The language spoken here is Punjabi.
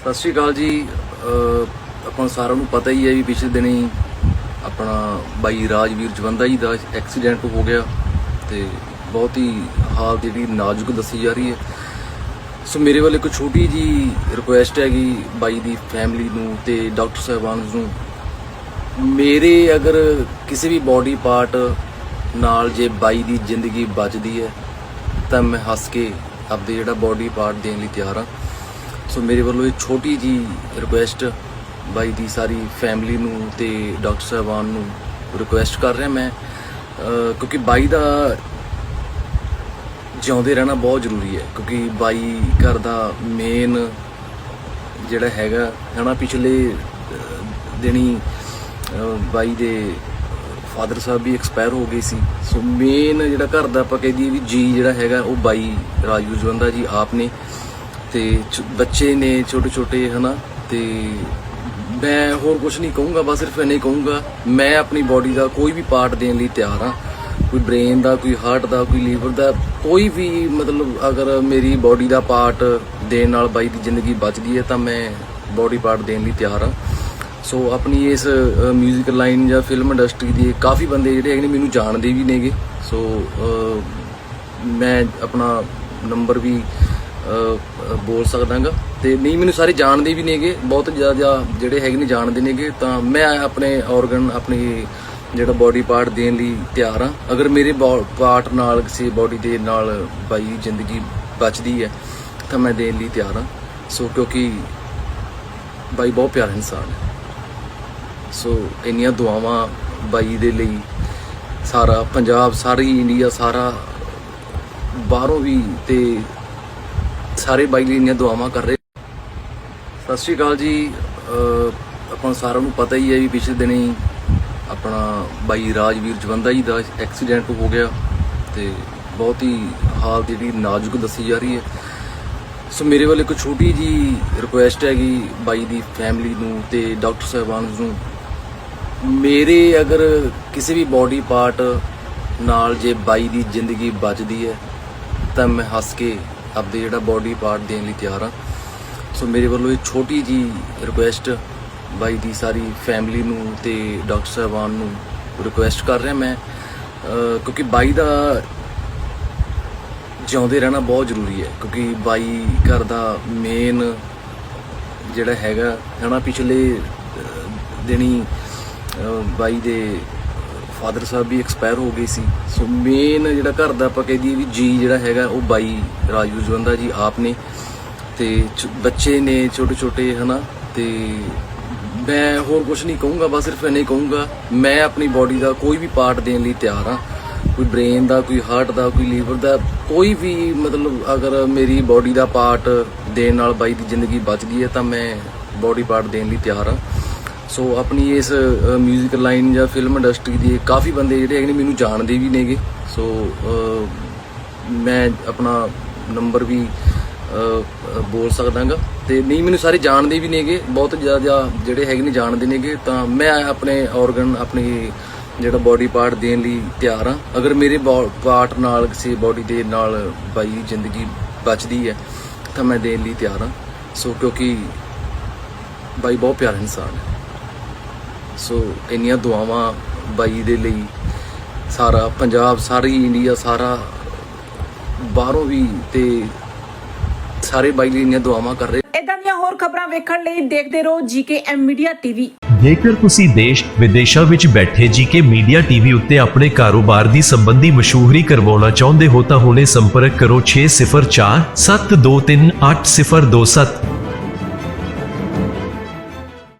ਸਤਿ ਸ਼੍ਰੀ ਅਕਾਲ ਜੀ। ਆਪਾਂ ਸਾਰਿਆਂ ਨੂੰ ਪਤਾ ਹੀ ਹੈ ਵੀ ਪਿਛਲੇ ਦਿਨੀ ਆਪਣਾ ਬਾਈ ਰਾਜਵੀਰ ਜਵੰਦਾ ਜੀ ਦਾ ਐਕਸੀਡੈਂਟ ਹੋ ਗਿਆ ਤੇ ਬਹੁਤ ਹੀ ਹਾਲਤ ਜਿਹੜੀ ਨਾਜ਼ੁਕ ਦੱਸੀ ਜਾ ਰਹੀ ਹੈ। ਸੋ ਮੇਰੇ ਵੱਲ ਇੱਕ ਛੋਟੀ ਜੀ ਰਿਕੁਐਸਟ ਹੈਗੀ ਬਾਈ ਦੀ ਫੈਮਿਲੀ ਨੂੰ ਤੇ ਡਾਕਟਰ ਸਾਹਿਬਾਨ ਨੂੰ। ਮੇਰੇ ਅਗਰ ਕਿਸੇ ਵੀ ਬਾਡੀ ਪਾਰਟ ਨਾਲ ਜੇ ਬਾਈ ਦੀ ਜ਼ਿੰਦਗੀ ਬਚਦੀ ਹੈ, ਤਾਂ ਮੈਂ ਹੱਸ ਕੇ ਆਪਦੇ ਜਿਹੜਾ ਬਾਡੀ ਪਾਰਟ ਦੇਣ ਲਈ ਤਿਆਰ ਹਾਂ। ਸੋ ਮੇਰੇ ਵੱਲੋਂ ਇਹ ਛੋਟੀ ਜੀ ਰਿਕੁਐਸਟ ਬਾਈ ਦੀ ਸਾਰੀ ਫੈਮਿਲੀ ਨੂੰ ਤੇ ਡਾਕਟਰ ਸਾਹਿਬਾਨ ਨੂੰ ਰਿਕੁਐਸਟ ਕਰ ਰਿਹਾ ਮੈਂ। ਕਿਉਂਕਿ ਬਾਈ ਦਾ ਜਿਉਂਦੇ ਰਹਿਣਾ ਬਹੁਤ ਜ਼ਰੂਰੀ ਹੈ, ਕਿਉਂਕਿ ਬਾਈ ਘਰ ਦਾ ਮੇਨ ਜਿਹੜਾ ਹੈਗਾ, ਹਨਾ, ਪਿਛਲੇ ਦਿਨੀ ਬਾਈ ਦੇ ਫਾਦਰ ਸਾਹਿਬ ਵੀ ਐਕਸਪਾਇਰ ਹੋ ਗਏ ਸੀ। ਸੋ ਮੇਨ ਜਿਹੜਾ ਘਰ ਦਾ ਆਪਾਂ ਕਹਿ ਦਈਏ ਵੀ ਜੀ ਜਿਹੜਾ ਹੈਗਾ, ਉਹ ਬਾਈ ਰਾਜੂ ਜਵੰਦਾ ਜੀ ਆਪ ਨੇ। ਤੇ ਛ- ਬੱਚੇ ਨੇ ਛੋਟੇ ਛੋਟੇ ਹਨਾ? ਤੇ ਮੈਂ ਹੋਰ ਕੁਝ ਨਹੀਂ ਕਹੂੰਗਾ, ਬਸ ਸਿਰਫ ਇੰਨਾ ਕਹੂੰਗਾ, ਮੈਂ ਆਪਣੀ ਬਾਡੀ ਦਾ ਕੋਈ ਵੀ ਪਾਰਟ ਦੇਣ ਲਈ ਤਿਆਰ ਹਾਂ। ਕੋਈ ਬ੍ਰੇਨ ਦਾ, ਕੋਈ ਹਾਰਟ ਦਾ, ਕੋਈ ਲੀਵਰ ਦਾ, ਕੋਈ ਵੀ ਮਤਲਬ ਅਗਰ ਮੇਰੀ ਬਾਡੀ ਦਾ ਪਾਰਟ ਦੇਣ ਨਾਲ ਬਾਈ ਦੀ ਜ਼ਿੰਦਗੀ ਬਚਦੀ ਹੈ, ਤਾਂ ਮੈਂ ਬਾਡੀ ਪਾਰਟ ਦੇਣ ਲਈ ਤਿਆਰ ਹਾਂ। ਸੋ ਆਪਣੀ ਇਸ 뮤직 ਲਾਈਨ ਜਾਂ ਫਿਲਮ ਇੰਡਸਟਰੀ ਦੇ ਕਾਫੀ ਬੰਦੇ ਜਿਹੜੇ ਹੈਗੇ ਨੇ ਮੈਨੂੰ ਜਾਣਦੇ ਵੀ ਨੇਗੇ। ਸੋ ਮੈਂ ਆਪਣਾ ਨੰਬਰ ਵੀ ਬੋਲ ਸਕਦਾਗਾ। ਤੇ ਨਹੀਂ, ਮੈਨੂੰ ਸਾਰੇ ਜਾਣਦੇ ਵੀ ਨੇਗੇ। ਬਹੁਤ ਜ਼ਿਆਦਾ ਜਿਹੜੇ ਹੈਗੇ ਨੇ ਜਾਣਦੇ ਨੇਗੇ। ਤਾਂ ਮੈਂ ਆਪਣੇ ਆਰਗਨ ਆਪਣੀ ਜਿਹੜਾ ਬਾਡੀ ਪਾਰਟ ਦੇਣ ਲਈ ਤਿਆਰ ਹਾਂ। ਅਗਰ ਮੇਰੇ ਪਾਰਟ ਨਾਲ ਕਿਸੇ ਬਾਡੀ ਦੇ ਨਾਲ ਬਾਈ ਜ਼ਿੰਦਗੀ ਬਚਦੀ ਹੈ, ਤਾਂ ਮੈਂ ਦੇਣ ਲਈ ਤਿਆਰ ਹਾਂ। ਸੋ, ਕਿਉਂਕਿ ਬਾਈ ਬਹੁਤ ਪਿਆਰਾ ਇਨਸਾਨ ਹੈ। ਸੋ, ਇੰਨੀਆਂ ਦੁਆਵਾਂ ਬਾਈ ਦੇ ਲਈ ਸਾਰਾ ਪੰਜਾਬ, ਸਾਰੀ ਇੰਡੀਆ ਸਾਰਾ ਬਾਹਰੋਂ ਵੀ ਤੇ ਸਾਰੇ ਬਾਈ ਲਈ ਇੰਨੀਆਂ ਦੁਆਵਾਂ ਕਰ ਰਹੇ। ਸਤਿ ਸ਼੍ਰੀ ਅਕਾਲ ਜੀ। ਆਪਾਂ ਸਾਰਿਆਂ ਨੂੰ ਪਤਾ ਹੀ ਹੈ ਵੀ ਪਿਛਲੇ ਦਿਨੀ ਆਪਣਾ ਬਾਈ ਰਾਜਵੀਰ ਜਵੰਦਾ ਜੀ ਦਾ ਐਕਸੀਡੈਂਟ ਹੋ ਗਿਆ ਤੇ ਬਹੁਤ ਹੀ ਹਾਲਤ ਜਿਹੜੀ ਨਾਜ਼ੁਕ ਦੱਸੀ ਜਾ ਰਹੀ ਹੈ। ਸੋ ਮੇਰੇ ਵੱਲ ਇੱਕ ਛੋਟੀ ਜੀ ਰਿਕੁਐਸਟ ਹੈਗੀ ਬਾਈ ਦੀ ਫੈਮਿਲੀ ਨੂੰ ਤੇ ਡਾਕਟਰ ਸਾਹਿਬਾਨ ਨੂੰ। ਮੇਰੇ ਅਗਰ ਕਿਸੇ ਵੀ ਬਾਡੀ ਪਾਰਟ ਨਾਲ ਜੇ ਬਾਈ ਦੀ ਜ਼ਿੰਦਗੀ ਬਚਦੀ ਹੈ, ਤਾਂ ਮੈਂ ਹੱਸ ਕੇ ਆਪਦੇ ਜਿਹੜਾ ਬਾਡੀ ਪਾਰਟ ਦੇਣ ਲਈ ਤਿਆਰ ਹਾਂ ਸੋ ਮੇਰੇ ਵੱਲੋਂ ਇਹ ਛੋਟੀ ਜੀ ਰਿਕੁਐਸਟ ਬਾਈ ਦੀ ਸਾਰੀ ਫੈਮਿਲੀ ਨੂੰ ਤੇ ਡਾਕਟਰ ਸਾਹਿਬਾਨ ਨੂੰ ਰਿਕੁਐਸਟ ਕਰ ਰਿਹਾ ਮੈਂ। ਕਿਉਂਕਿ ਬਾਈ ਦਾ ਜਿਉਂਦੇ ਰਹਿਣਾ ਬਹੁਤ ਜ਼ਰੂਰੀ ਹੈ। ਕਿਉਂਕਿ ਬਾਈ ਘਰ ਦਾ ਮੇਨ ਜਿਹੜਾ ਹੈਗਾ, ਹਨਾ, ਪਿਛਲੇ ਦਿਨੀ ਬਾਈ ਦੇ ਫਾਦਰ ਸਾਹਿਬ ਵੀ ਐਕਸਪਾਇਰ ਹੋ ਗਏ ਸੀ। ਸੋ ਮੇਨ ਜਿਹੜਾ ਘਰ ਦਾ ਆਪਾਂ ਕਹਿ ਦਈਏ ਵੀ ਜੀ ਜਿਹੜਾ ਹੈਗਾ, ਉਹ ਬਾਈ ਰਾਜੂ ਜਵੰਦਾ ਜੀ ਆਪ ਨੇ। ਤੇ ਬੱਚੇ ਨੇ ਛੋਟੇ ਛੋਟੇ ਹਨਾ? ਤੇ ਮੈਂ ਹੋਰ ਕੁਝ ਨਹੀਂ ਕਹੂੰਗਾ, ਬਸ ਸਿਰਫ ਇੰਨਾ ਹੀ ਕਹੂੰਗਾ, ਮੈਂ ਆਪਣੀ ਬਾਡੀ ਦਾ ਕੋਈ ਵੀ ਪਾਰਟ ਦੇਣ ਲਈ ਤਿਆਰ ਹਾਂ। ਕੋਈ ਬ੍ਰੇਨ ਦਾ, ਕੋਈ ਹਾਰਟ ਦਾ, ਕੋਈ ਲੀਵਰ ਦਾ, ਕੋਈ ਵੀ ਮਤਲਬ ਅਗਰ ਮੇਰੀ ਬਾਡੀ ਦਾ ਪਾਰਟ ਦੇਣ ਨਾਲ ਬਾਈ ਦੀ ਜ਼ਿੰਦਗੀ ਬਚ ਗਈ ਹੈ, ਤਾਂ ਮੈਂ ਬਾਡੀ ਪਾਰਟ ਦੇਣ ਲਈ ਤਿਆਰ ਹਾਂ। ਸੋ ਆਪਣੀ ਇਸ 뮤직 ਲਾਈਨ ਜਾਂ ਫਿਲਮ ਇੰਡਸਟਰੀ ਦੇ ਕਾਫੀ ਬੰਦੇ ਜਿਹੜੇ ਹੈਗੇ ਨੇ ਮੈਨੂੰ ਜਾਣਦੇ ਵੀ ਨੇਗੇ। ਸੋ ਮੈਂ ਆਪਣਾ ਨੰਬਰ ਵੀ ਅਹ, ਅਹ, ਬੋਲ ਸਕਦਾਗਾ। ਤੇ ਨਹੀਂ ਮੈਨੂੰ ਸਾਰੇ ਜਾਣਦੇ ਵੀ ਨੇਗੇ। ਬਹੁਤ ਜ਼ਿਆਦਾ ਜਿਹੜੇ ਹੈਗੇ ਨੇ ਜਾਣਦੇ ਨੇਗੇ। ਤਾਂ ਮੈਂ ਆਪਣੇ ਆਰਗਨ ਆਪਣੀ ਜਿਹੜਾ ਬਾਡੀ ਪਾਰਟ ਦੇਣ ਲਈ ਤਿਆਰ ਹਾਂ। ਅਗਰ ਮੇਰੇ ਪਾਰਟ ਨਾਲ ਕਿਸੇ ਬਾਡੀ ਦੇ ਨਾਲ ਬਾਈ ਜ਼ਿੰਦਗੀ ਬਚਦੀ ਹੈ ਤਾਂ ਮੈਂ ਦੇਣ ਲਈ ਤਿਆਰ ਹਾਂ। ਸੋ ਕਿਉਂਕਿ ਬਾਈ ਬਹੁਤ ਪਿਆਰਾ ਇਨਸਾਨ ਹੈ। ਸੋ ਇੰਨੀਆਂ ਦੁਆਵਾਂ ਬਾਈ ਦੇ ਲਈ ਸਾਰਾ ਪੰਜਾਬ ਸਾਰੀ ਇੰਡੀਆ ਸਾਰਾ ਬਾਹਰੋਂ ਵੀ ਤੇ ਸਾਰੇ ਬਾਈ ਲਈ ਇੰਨੀਆਂ ਦੁਆਵਾਂ ਕਰ ਰਹੇ। ਇਦਾਂ ਦੀਆਂ ਹੋਰ ਖਬਰਾਂ ਵੇਖਣ ਲਈ ਦੇਖਦੇ ਰਹੋ ਜੀਕੇਐਮ ਮੀਡੀਆ ਟੀਵੀ। ਜੇਕਰ ਤੁਸੀਂ ਦੇਸ਼ ਵਿਦੇਸ਼ਾਂ ਵਿੱਚ ਬੈਠੇ ਜੀਕੇ ਮੀਡੀਆ ਟੀਵੀ ਉੱਤੇ ਆਪਣੇ ਕਾਰੋਬਾਰ ਦੀ ਸੰਬੰਧੀ ਮਸ਼ਹੂਰੀ ਕਰਵਾਉਣਾ ਚਾਹੁੰਦੇ ਹੋ ਤਾਂ ਹੁਣੇ ਸੰਪਰਕ ਕਰੋ 604 723 8027